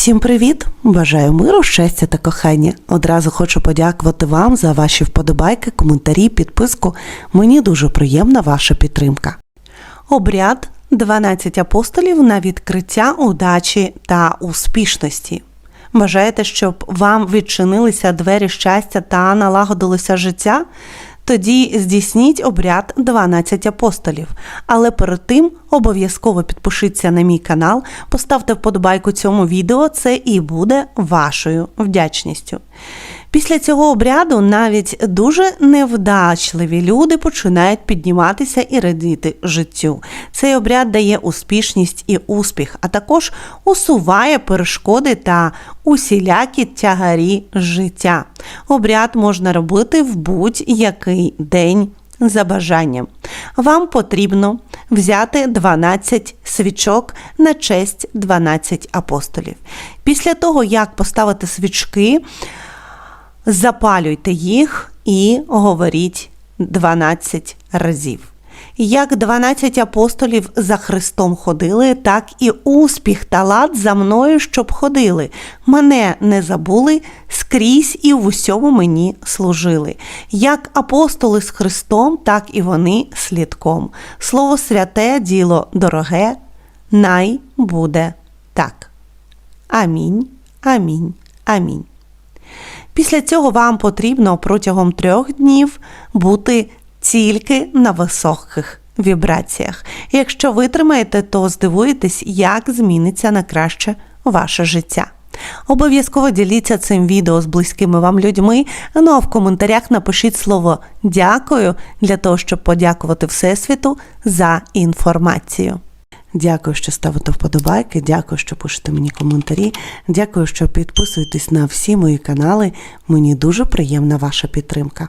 Всім привіт! Бажаю миру, щастя та кохання. Одразу хочу подякувати вам за ваші вподобайки, коментарі, підписку. Мені дуже приємна ваша підтримка. Обряд 12 апостолів на відкриття удачі та успішності. Бажаєте, щоб вам відчинилися двері щастя та налагодилося життя? Тоді здійсніть обряд 12 апостолів. Але перед тим обов'язково підпишіться на мій канал, поставте вподобайку цьому відео, це і буде вашою вдячністю. Після цього обряду навіть дуже невдачливі люди починають підніматися і радіти життю. Цей обряд дає успішність і успіх, а також усуває перешкоди та усілякі тягарі життя. Обряд можна робити в будь-який день за бажанням. Вам потрібно взяти 12 свічок на честь 12 апостолів. Після того, як поставити свічки, запалюйте їх і говоріть 12 разів. Як 12 апостолів за Христом ходили, так і успіх та лад за мною, щоб ходили. Мене не забули, скрізь і в усьому мені служили. Як апостоли з Христом, так і вони слідком. Слово святе, діло дороге, най буде так. Амінь, амінь, амінь. Після цього вам потрібно протягом трьох днів бути тільки на високих вібраціях. Якщо витримаєте, то здивуєтесь, як зміниться на краще ваше життя. Обов'язково діліться цим відео з близькими вам людьми. Ну а в коментарях напишіть слово дякую для того, щоб подякувати Всесвіту за інформацію. Дякую, що ставите вподобайки. Дякую, що пишете мені коментарі. Дякую, що підписуєтесь на всі мої канали. Мені дуже приємна ваша підтримка.